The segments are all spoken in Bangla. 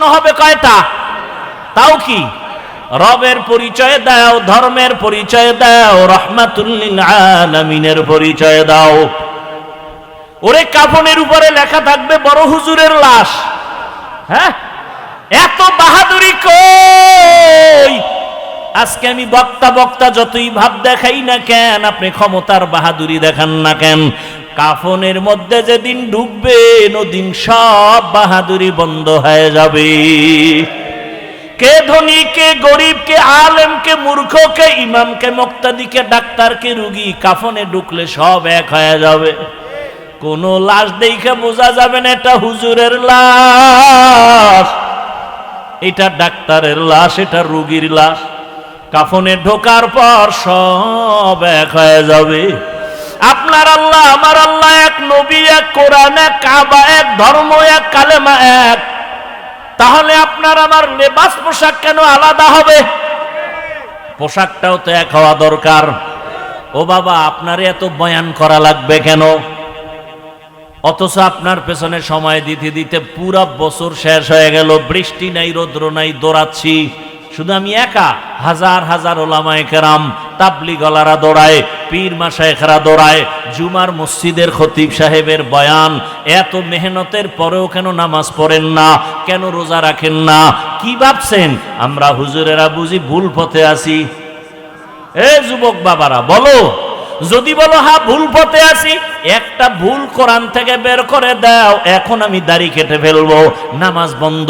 প্রশ্ন হবে কয়টা? তাও কি? রবের পরিচয় দাও, ধর্মের পরিচয় দাও রহমাতুল্লিল পরিচয় দাও। ওরে কাফনের উপরে লেখা থাকবে, বড় হুজুরের লাশ। হ্যাঁ? এত বাহাদুরি কই? আজকে আমি বক্তা বক্তা যতই ভাব দেখাই না কেন, আপনি ক্ষমতার বাহাদুরি দেখান না কেন। কাফনের মধ্যে যেদিন ডুববেন ওদিন সব বাহাদুরি বন্ধ হয়ে যাবে। কে ধনী, কে গরিব, কে আলেম, কে মূর্খ, কে ইমাম, কে মুক্তাদি, কে ডাক্তার, কে রুগী, কাফনে ঢুকলে সব এক হয়ে যাবে। কোন লাশ দেখে বোঝা যাবে না এটা হুজুরের লাশ। এটা ডাক্তারের লাশ, এটা রুগীর লাশ। কাফনে ঢোকার পর সব এক হয়ে যাবে। আপনার আল্লাহ, আমার আল্লাহ এক নবী, এক কোরআন, এক কাবা, এক ধর্ম, এক কালেমা, এক। তাহলে আপনার আমার লেবাস পোশাক কেন আলাদা হবে? পোশাকটাও তো এক হওয়া দরকার। ও বাবা, আপনার এত বয়ান করা লাগবে কেন? অথচ আপনার পেছনে সময় দিতে দিতে পুরা বছর শেষ হয়ে গেল, বৃষ্টি নাই, রৌদ্র নাই, দৌড়াচ্ছি। শুধু আমি একা, হাজার হাজার ওলামায় কেরাম তাবলি গলারা দৌড়ায়, পীর মাসায়খরা দৌড়ায়, জুমার মসজিদের খতিব সাহেবের বয়ান, এত মেহনতের পরেও কেন নামাজ পড়েন না, কেন রোজা রাখেন না, কি ভাবছেন? আমরা হুজুরেরা বুঝি ভুল পথে আছি। এ যুবক বাবারা, বলো, যদি বলো হা ভুল পথে আছি, একটা ভুল কোরআন থেকে বের করে দাও, এখন আমি দাড়ি কেটে ফেলব, নামাজ বন্ধ,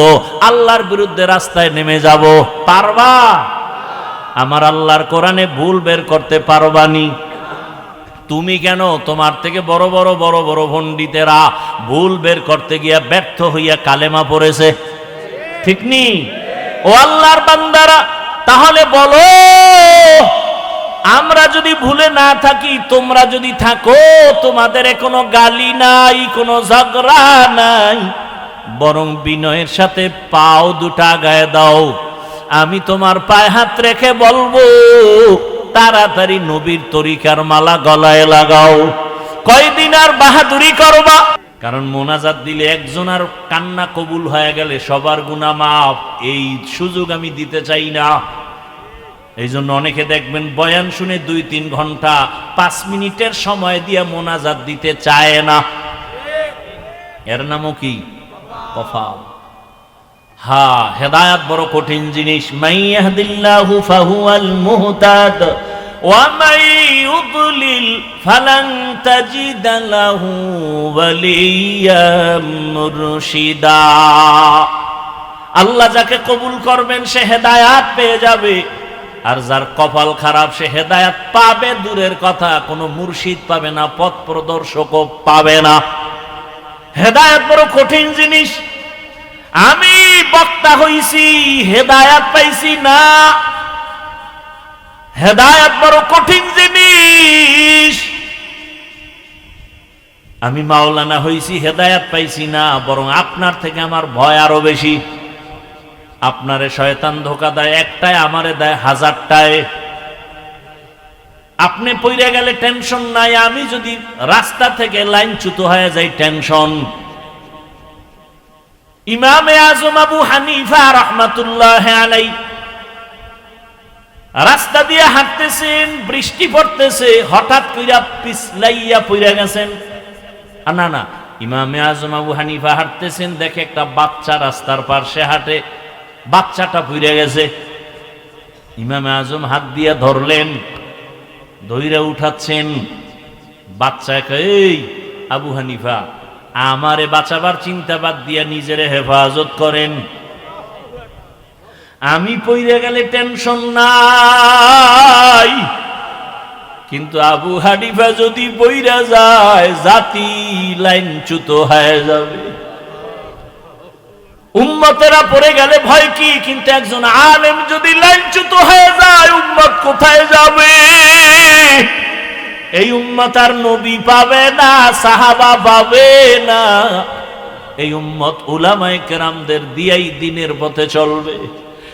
আল্লাহর বিরুদ্ধে রাস্তায় নেমে যাব। পারবা? আমার আল্লাহর কোরআনে ভুল বের করতে পারবানি। তুমি কেন তোমার থেকে বড় বড় বড় বড় পণ্ডিতেরা ভুল বের করতে গিয়া ব্যর্থ হইয়া কালেমা পড়েছে? ঠিক নি? ও আল্লাহর বান্দারা, তাহলে বলো, আমরা যদি ভুলে না থাকি, তোমরা যদি থাকো, তোমাদের কোনো গালি নাই, কোনো ঝগড়া নাই, বরং বিনয়ের সাথে পাও দুটা গায়ে দাও। আমি তোমার পায়ে হাত রেখে বলব, তাড়াতাড়ি নবীর তরিকার মালা গলায় লাগাও। কয়দিন আর বাহাদুরি করবা? কারণ মোনাজাত দিলে একজন আর কান্না কবুল হয়ে গেলে সবার গুণা মাপ এই সুযোগ আমি দিতে চাই না। এই জন্য অনেকে দেখবেন বয়ান শুনে দুই তিন ঘণ্টা, পাঁচ মিনিটের সময় দিয়ে মোনাজাত দিতে চায় না। এর নামও কি? কফা হা, হেদায়াত বড় কঠিন জিনিস। লাহু আল্লাহ যাকে কবুল করবেন, সে হেদায়াত পেয়ে যাবে। আর যার কপাল খারাপ, সে হেদায়াত পাবে দূরের কথা। কোনো মুর্শিদ পাবে না, পথ প্রদর্শকও পাবে না। হেদায়াত বড় কঠিন জিনিস। আমি বক্তা হইছি, হেদায়াত পাইছি না। হেদায়াত বড় কঠিন জিনিস। আমি মাওলানা হইছি, হেদায়াত পাইছি না, বরং আপনার থেকে আমার ভয় আরও বেশি। আপনারে শয়তান ধোকা দেয়, একটায় আমারে দেয়, হাজারটায়। আপনি পইরে গেলে টেনশন নাই, আমি যদি রাস্তা থেকে লাইন চ্যুত হয়ে যাই, টেনশন। ইমামে আজম আবু হানিফা রহমাতুল্লাহ আলাই রাস্তা দিয়ে হাঁটতেছেন, বৃষ্টি পড়তেছে, হঠাৎ কইরা পিছলাইয়া পইরা গেছেন। না না, ইমামে আজম আবু হানিফা হাঁটতেছেন, দেখে একটা বাচ্চা রাস্তার পাশে হাঁটে, বাচ্চাটা পুড়ে গেছে। ইমামে আজম হাত দিয়ে ধরলেন ধৈরা উঠাচ্ছেন বাচ্চাকে এই আবু হানিফা আমারে বাঁচাবার চিন্তা বাদ দিয়া নিজেরে হেফাজত করেন। আমি পইরে গেলে টেনশন নাই। কিন্তু আবু হানিফা যদি বইরা যায়, জাতি লাইনচ্যুত হয়ে যাবে। উম্মতেরা পড়ে গেলে ভয় কি? কিন্তু একজন আলেম যদি লাইনচ্যুত হয়ে যায়, উম্মত কোথায় যাবে? এই উম্মত আর নবী পাবে না, সাহাবা পাবে না। এই উম্মত উলামায়ে কেরামদের দিয়াই দিনের পথে চলবে।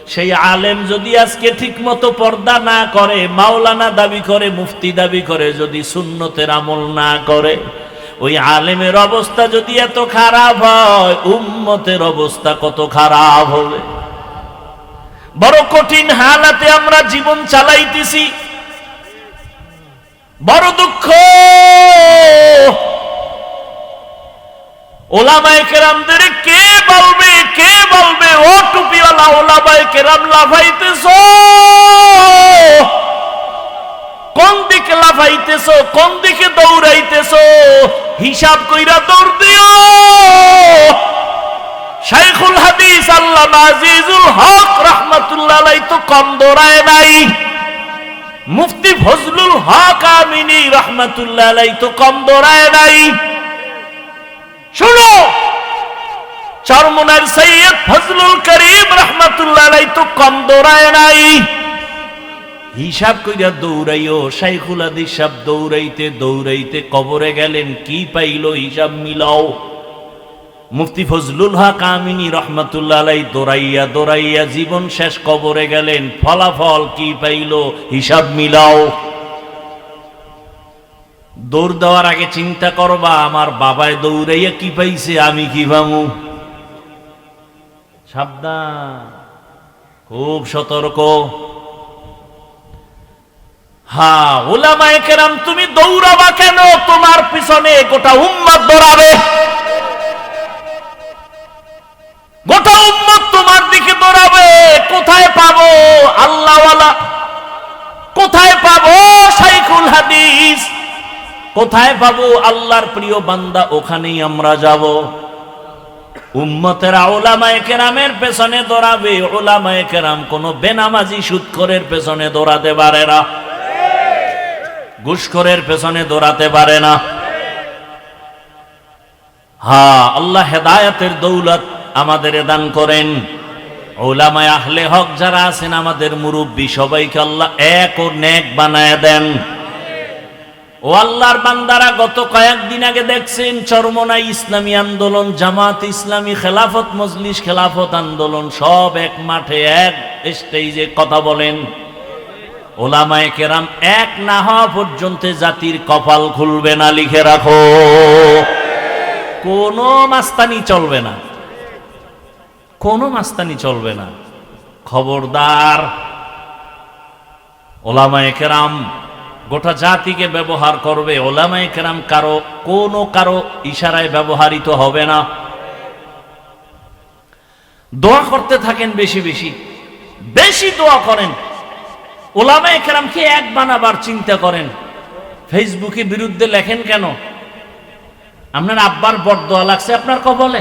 সেই আলেম যদি আজকে ঠিকমতো পর্দা না করে, মাওলানা দাবি করে, মুফতি দাবি করে, যদি সুন্নতের আমল না করে, ওই আলেমের অবস্থা যদি এত খারাপ হয়, উম্মতের অবস্থা কত খারাপ হবে। বড় কঠিন হালাতে আমরা জীবন চালাইতেছি। বড় দুঃখ। ওলামায়ে কে বলবে কে বলবে? ও টুপিওয়ালা লাফাইতেছ। কোন দিকে লাফাইতেছ, কোন দিকে দৌড়াইতেছ? হিসাব কইরা দৌড় দিও। শাইখুল হাদিস আল্লাহ আজিজুল হক রহমাতুল্লাহ তো কম দৌড়ায় নাই। মুফতি ফজলুল হক আমিনী রহমাতুল্লাহ আলাই তো কম দৌড়ায় নাই। শুনো, চরমুনার সৈয়দ ফজলুল করিম রহমাতুল্লাহ আলাই তো কম দৌড়ায় নাই। হিসাব কইরা দৌড়াইও, শাইখুল হাদিস সাহেব দৌড়াইতে দৌড়াইতে কবরে গেলেন, কি পাইলো হিসাব মিলাও। মুফতি ফজলুল হক আমিনী রহমতুল্লাহ আলাই দৌড়াইয়া দৌড়াইয়া জীবন শেষ কবরে গেলেন। ফলাফল কি পাইল? হিসাব মিলাও। দৌড় দেওয়ার আগে চিন্তা করবা, আমার বাবায় দৌড়াইয়া কি পাইছে আমি কি পামু সাবধান, খুব সতর্ক। হ্যাঁ ওলামায়ে কেরাম, তুমি দৌড়াবা কেন? তোমার পিছনে গোটা উম্মাদ দৌড়াবে গোটা উম্মত তোমার দিকে দৌড়াবে কোথায় পাবো আল্লাহওয়ালা কোথায় পাবো শাইখুল হাদিস? কোথায় পাবো আল্লাহর প্রিয় বান্দা? ওখানেই আমরা যাব। উম্মতেরা ওলামায়ে কেরামের পেছনে দৌড়াবে। ওলামায়ে কেরাম কোনো বেনামাজি সুৎকরের পেছনে দৌড়াতে পারে না। ঘুষখোরের পেছনে দৌড়াতে পারে না। হ্যাঁ আল্লাহ হেদায়াতের দৌলত আমাদের দান করেন। ওলামায় আহলে হক যারা আছেন, আমাদের মুরব্বী সবাইকে আল্লাহ এক ও নেক বানায় দেন। ও আল্লাহর বান্দারা গত কয়েকদিন আগে দেখছেন, চরমনাই ইসলামী আন্দোলন, জামাত ইসলামী, খেলাফত মজলিস, খেলাফত আন্দোলন, সব এক মাঠে, এক স্টেজে কথা বলেন। ওলামায়ে কেরাম এক না হওয়া পর্যন্ত জাতির কপাল খুলবে না, লিখে রাখো। কোনো মাস্তানি চলবে না। কোনো মাস্তানি চলবে না। খবরদার। ওলামায়ে কেরাম গোটা জাতিকে ব্যবহার করবে। ওলামায়ে কেরাম কারও, কোনো কারও ইশারায় ব্যবহারিত হবে না। দোয়া করতে থাকেন বেশি বেশি। বেশি দোয়া করেন। ওলামায়ে কেরামকে এক বানাবার চিন্তা করেন। ফেসবুকে বিরুদ্ধে লেখেন কেন? আপনার আব্বার বরদোয়া লাগছে আপনার কবলে।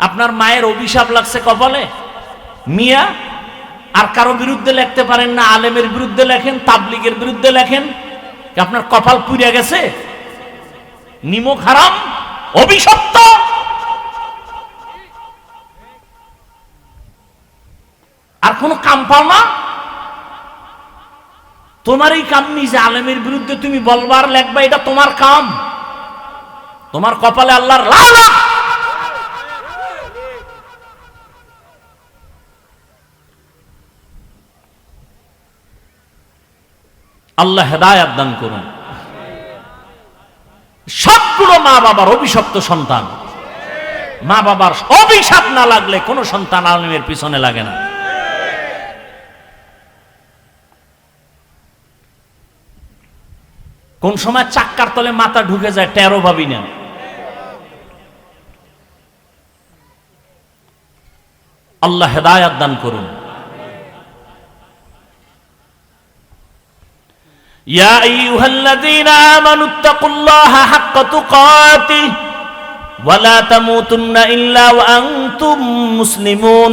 আপনার মায়ের অভিশাপ লাগছে কপালে? মিয়া, আর কারও বিরুদ্ধে লিখতে পারেন না, আলেমের বিরুদ্ধে লেখেন, তাবলিগের বিরুদ্ধে লেখেন আপনার কপাল পুড়ে গেছে? নিমক হারাম অভিশপ্ত! আর কোন কাম পাও না? তোমার এই কাম নিজে আলেমের বিরুদ্ধে তুমি বলবার, লেখবা, এটা তোমার কাম। তোমার কপালে আল্লাহর লালা আল্লাহ হেদায়াত দান করুন। সবগুলো মা বাবার অভিশপ্ত সন্তান। মা বাবার অভিশাপ না লাগলে কোনো সন্তান আলমের পিছনে লাগে না। কোন সময় চাক্কার তলে মাথা ঢুকে যায় টেরো ভাবি না। আল্লাহ হেদায়াত দান করুন। ইয়া আইয়ুহাল্লাযীনা আমানুত্তাকুল্লাহা হাক্কা তুকাতিহ ওয়া লা তামুতুন্না ইল্লা ওয়া আনতুম মুসলিমুন।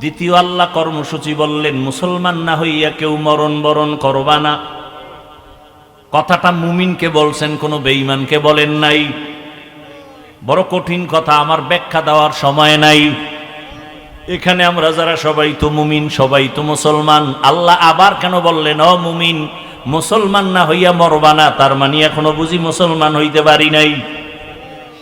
দ্বিতীয় আল্লাহ কর্মসূচি বললেন, মুসলমান না হইয়া কেউ মরণ বরণ করবা না। কথাটা মুমিনকে বলছেন, কোনো বেঈমানকে বলেন নাই। বড় কঠিন কথা, আমার ব্যাখ্যা দেওয়ার সময় নাই। এখানে আমরা যারা সবাই তো মুমিন, সবাই তো মুসলমান, আল্লাহ আবার কেন বললেন অ মুমিন মুসলমান না হইয়া মরবা না, তার মানে এখনও বুঝি মুসলমান হইতে পারি নাই।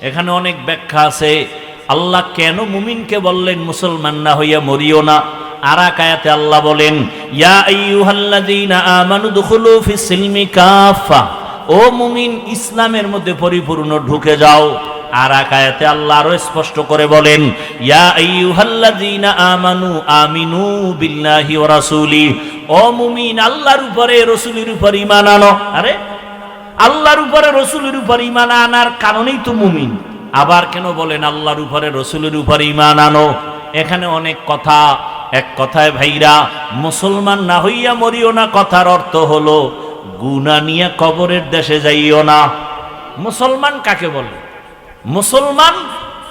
এখানে অনেক ব্যাখ্যা আছে। আল্লাহ কেন মুমিনকে বললেন, মুসলমান না হইয়া মরিও না? আর আয়াতে আল্লাহ বলেন, ইয়া আইয়ুহাল্লাযীনা আমানু দুখুলু ফিস সিলমি কাফা ও মুমিন ইসলামের মধ্যে পরিপূর্ণ, ঢুকে যাও। আর আকায়াতে আল্লাহ আরও স্পষ্ট করে বলেন, ইয়া আইয়ুহাল্লাযীনা আমানু আমিনু বিল্লাহি ওয়া রাসূলি, ও মুমিন, আল্লাহর উপরে রাসূলের উপর ঈমান আনো। আরে, আল্লাহর উপরে রসুলের উপর ঈমান আনার কারণেই তো মুমিন। আবার কেন বলেন, আল্লাহর উপরে রসুলের উপর ঈমান আনো? এখানে অনেক কথা। এক কথায় ভাইরা, মুসলমান না হইয়া মরিও না, কথার অর্থ হলো গুনা নিয়ে কবরের দেশে যাইও না। মুসলমান কাকে বলে? মুসলমান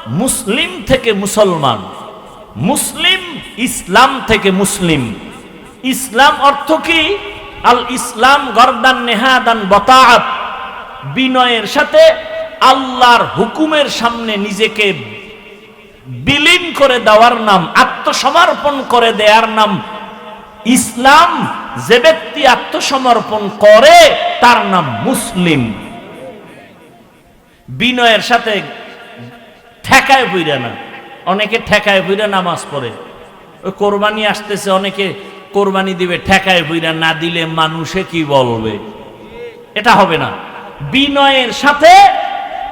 মুসলিম থেকে মুসলমান, মুসলিম ইসলাম থেকে মুসলিম। ইসলাম অর্থ কি? আল ইসলাম গরদান নেহাদান বতাআত, বিনয়ের সাথে আল্লাহর হুকুমের সামনে নিজেকে বিলীন করে দেওয়ার নাম, আত্মসমর্পণ করে দেওয়ার নাম। ইসলাম যে ব্যক্তি আত্মসমর্পণ করে, তার নাম মুসলিম। বিনয়ের সাথে ঠেকায় বইরা না। অনেকে ঠেকায় বইরা নামাজ পড়ে। ওই কোরবানি আসতেছে, অনেকে কোরবানি দিবে, ঠেকায় বইরা না দিলে মানুষে কি বলবে? এটা হবে না। বিনয়ের সাথে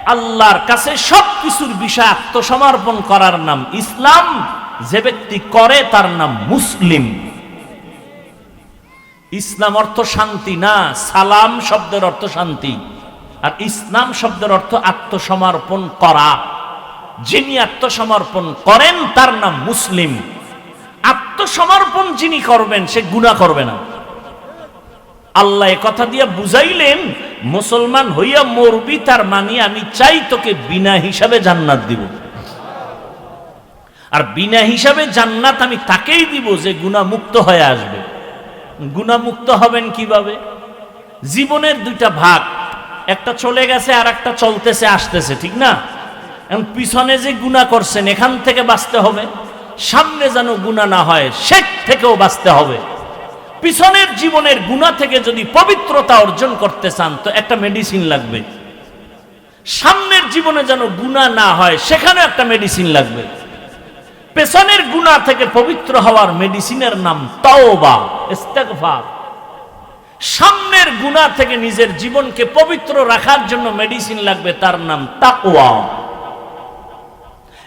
আল্লাহর কাছে সব কিছুর বিষয় আত্মসমর্পণ করার নাম ইসলাম। যে ব্যক্তি করে, তার নাম মুসলিম। ইসলাম অর্থ শান্তি না, সালাম শব্দের অর্থ শান্তি। আর ইসলাম শব্দের অর্থ আত্মসমর্পণ করা। যিনি আত্মসমর্পণ করেন, তার নাম মুসলিম। আত্মসমর্পণ যিনি করবেন, সে গুণা করবে না। আল্লাহ কথা দিয়ে বুঝাইলেন, মুসলমান হইয়া মরবি, তার মানে আমি চাই তোকে বিনা হিসাবে জান্নাত দিব। আর বিনা হিসাবে জান্নাত আমি তাকেই দিব যে গুণামুক্ত হয়ে আসবে। গুণামুক্ত হবেন কীভাবে? জীবনের দুইটা ভাগ। একটা চলে গেছে আর একটা চলতেছে, আসতেছে, ঠিক না? এখন পিছনে যে গুণা করছেন, এখান থেকে বাঁচতে হবে। সামনে যেন গুণা না হয় শেখ থেকেও বাঁচতে হবে। পিছনের জীবনের গুণা থেকে যদি পবিত্রতা অর্জন করতে চান, তো একটা মেডিসিন লাগবে। সামনের জীবনে যেন গুণা না হয়, সেখানেও একটা মেডিসিন লাগবে। পেছনের গুণা থেকে পবিত্র হওয়ার মেডিসিনের নাম তাওবা, ইস্তেগফার। সামনের গুণা থেকে নিজের জীবনকে পবিত্র রাখার জন্য মেডিসিন লাগবে, তার নাম তাকওয়া।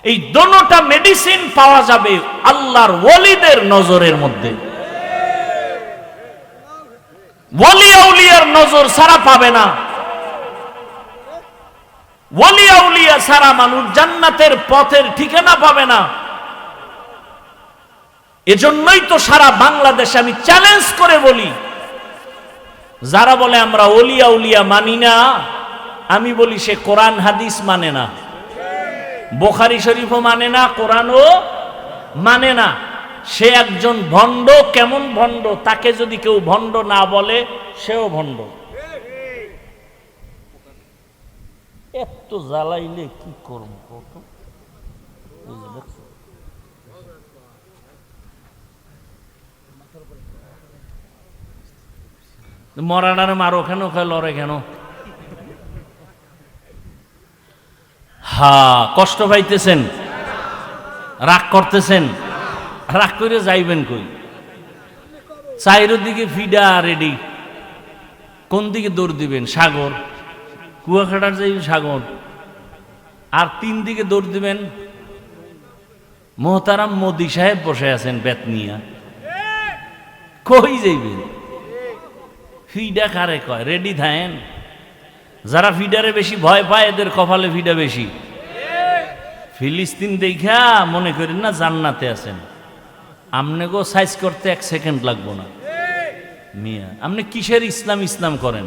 এই দোনোটা মেডিসিন পাওয়া যাবে আল্লাহর ওলিদের নজরের মধ্যে। আউলিয়ার নজর সারা পাবে না। আউলিয়া সারা মানুষ জান্নাতের পথের ঠিকানা পাবে না। এজন্যই তো সারা বাংলাদেশে আমি চ্যালেঞ্জ করে বলি যারা বলে আমরা অলিয়া উলিয়া মানি না, আমি বলি সে কোরআন, হাদিস মানে না। বোখারি শরীফও মানে না, কোরআনও মানে না। সে একজন ভণ্ড, কেমন ভণ্ড? তাকে যদি কেউ ভণ্ড না বলে, সেও ভণ্ড। এত জ্বালাইলে কি করব এই যে দেখছ? মরাডারে মারো কেন? কে লড়ে কেন? হা, কষ্ট পাইতেছেন। রাগ করতেছেন। রাগ করে যাইবেন কই? চাইরের দিকে ফিডা রেডি। কোন দিকে দৌড় দিবেন? সাগর। কুয়াখাটার যাই সাগর। আর তিন দিকে দৌড় দিবেন মোহতারাম মোদি সাহেব বসে আছেন বেতনিয়া। কই যাইবেন? ফিডা কারে কয়? রেডি থাকেন যারা ফিডারে বেশি ভয় পায়, এদের কপালে ফিডা বেশি। ফিলিস্তিন দেখা মনে করেন না জান্নাতে আছেন। আমনে গো সাইজ করতে এক সেকেন্ড লাগবো না। মিয়া, আপনি কিসের ইসলাম ইসলাম করেন?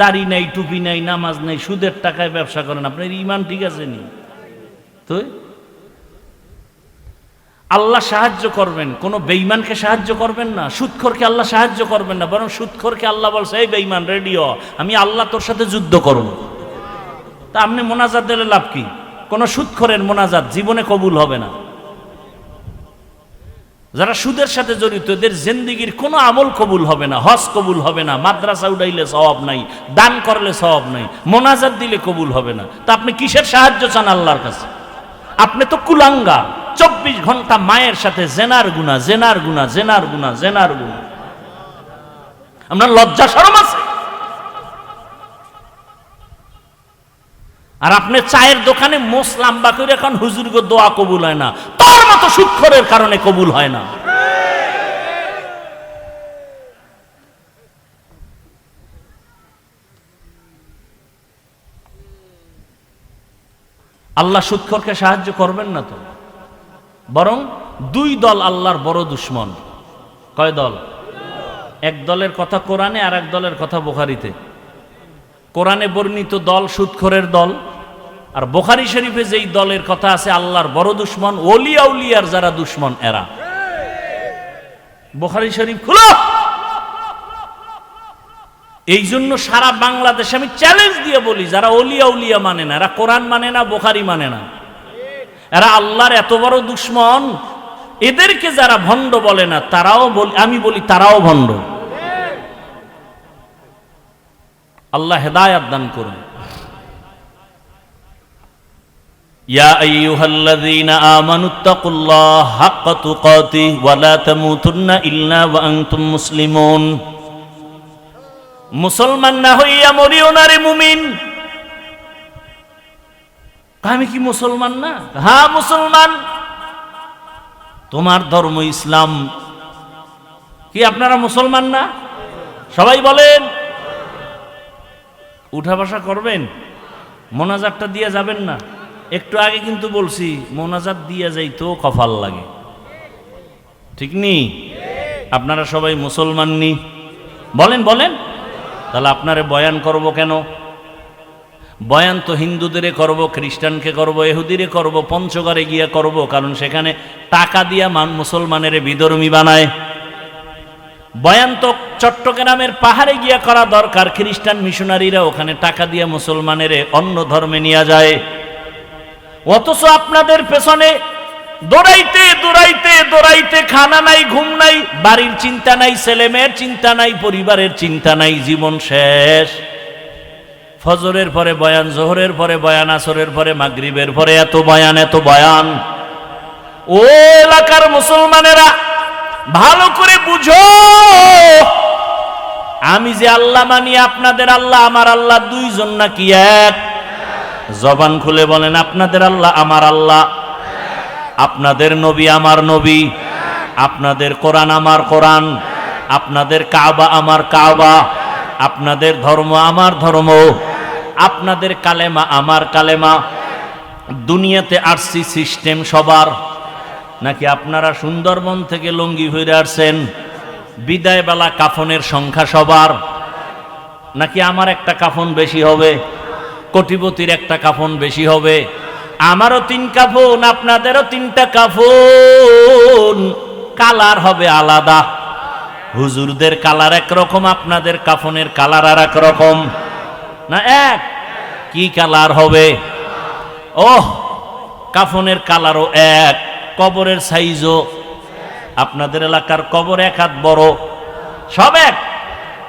দাড়ি নাই, টুপি নাই, নামাজ নাই, সুদের টাকায় ব্যবসা করেন, আপনার ইমান ঠিক আছে নি? তো আল্লাহ সাহায্য করবেন, কোনো বেইমানকে সাহায্য করবেন না, সুৎখরকে আল্লাহ সাহায্য করবেন না, বরং সুৎখরকে আল্লাহ বলছে, এই বেইমান রেডিও আমি আল্লাহ তোর সাথে যুদ্ধ করব। তা আপনি মোনাজাত দিলে লাভ কি? কোনো সুৎখরের মোনাজাত জীবনে কবুল হবে না। যারা সুদের সাথে জড়িত, এদের জিন্দিগির কোনো আমল কবুল হবে না, হজ কবুল হবে না, মাদ্রাসা উড়াইলে স্বভাব নাই, দান করলে স্বভাব নাই, মোনাজাত দিলে কবুল হবে না। তা আপনি কিসের সাহায্য চান আল্লাহর কাছে? আপনি তো কুলাঙ্গা চব্বিশ ঘণ্টা মায়ের সাথে জেনার গুণা জেনার গুণা জেনার গুণা জেনার গুণা। আপনার লজ্জা সরম আছে? আর আপনি চায়ের দোকানে মোস লাম্বা করে এখন হুজুরকে দোয়া কবুল হয় না। তার মতো সুক্ষরের কারণে কবুল হয় না। আল্লাহ সুৎখরকে সাহায্য করবেন না তো? বরং দুই দল আল্লাহর বড় দুশ্মন। কয় দল? এক দলের কথা কোরআনে আর এক দলের কথা বোখারিতে। কোরআনে বর্ণিত দল সুৎখরের দল, আর বোখারি শরীফে যেই দলের কথা আছে, আল্লাহর বড় দুশ্মন ওলিয়া উলিয়ার যারা দুশ্মন, এরা। বোখারি শরীফ খুলো! এই জন্য সারা বাংলাদেশে আমি চ্যালেঞ্জ দিয়ে বলি, যারা অলিয়া উলিয়া মানে না, এরা কোরআন মানে না, বোখারি মানে না। এরা আল্লাহর এত বড় দুশ্মন এদেরকে যারা ভণ্ড বলে না তারাও বলি আমি বলি তারাও ভণ্ড আল্লাহ হেদায়াত দান করুন يا أيها الذين آمنوا اتقوا الله حق تقاته ولا تموتن إلا وأنتم مسلمون মুসলমান না হইয়া মরিও না রে মুমিন আমি কি মুসলমান না? হ্যাঁ মুসলমান। তোমার ধর্ম ইসলাম। কি আপনারা মুসলমান না? সবাই বলেন। উঠা বসা করবেন? মোনাজারটা দিয়ে যাবেন না? একটু আগে কিন্তু বলছি, মোনাজাত দিয়ে যাইতো কফাল লাগে। ঠিক নি? আপনারা সবাই মুসলমান নি? বলেন বলেন। তাহলে আপনারে বয়ান করব কেন? বয়ান তো হিন্দুদের করব, খ্রিস্টানকে করব এহুদিরে করব, পঞ্চগড়ে গিয়ে করব, কারণ সেখানে টাকা দিয়া মান মুসলমানের বিধর্মী বানায়। বয়ান তো চট্টগ্রামের পাহাড়ে গিয়া করা দরকার, খ্রিস্টান মিশনারিরা ওখানে টাকা দিয়ে মুসলমানের অন্য ধর্মে নিয়ে যায়। অথচ আপনাদের পেছনে দৌড়াইতে দৌড়াইতে দৌড়াইতে খানা নাই, ঘুম নাই, বাড়ির চিন্তা নাই ছেলে মেয়ের চিন্তা নাই, পরিবারের চিন্তা নাই, জীবন শেষ। ফজরের পরে বয়ান, জোহরের পরে বয়ান, আসরের পরে মাগরিবের পরে এত বয়ান এত বয়ান। ও এলাকার মুসলমানেরা, ভালো করে বুঝো। আমি যে আল্লাহ মানি, আপনাদের আল্লাহ, আমার আল্লাহ দুইজন নাকি এক? জবান খুলে বলেন, আপনাদের আল্লাহ, আমার আল্লাহ। আপনাদের নবী, আমার নবী। আপনাদের কোরআন, আমার কোরআন। আপনাদের কাবা, আমার কাবা। আপনাদের ধর্ম, আমার ধর্ম। আপনাদের কালেমা, আমার কালেমা। দুনিয়াতে আরসি সিস্টেম সবার। নাকি আপনারা সুন্দরবন থেকে লঙ্গি হয়ে আসছেন? বিদায়বেলা কাফনের সংখ্যা সবার। নাকি আমার একটা কাফন বেশি হবে? কোটিপতির একটা কাফন বেশি হবে? আমারও তিন কাফন, আপনাদেরও তিনটা কাফন। কালার হবে আলাদা। হুজুরদের কালার একরকম, আপনাদের কাফনের কালার আর একরকম রকম। না এক? কি কালার হবে? ওহ, কাফনের কালারও এক, কবরের সাইজও। আপনাদের এলাকার কবর এক হাত বড়। সব এক?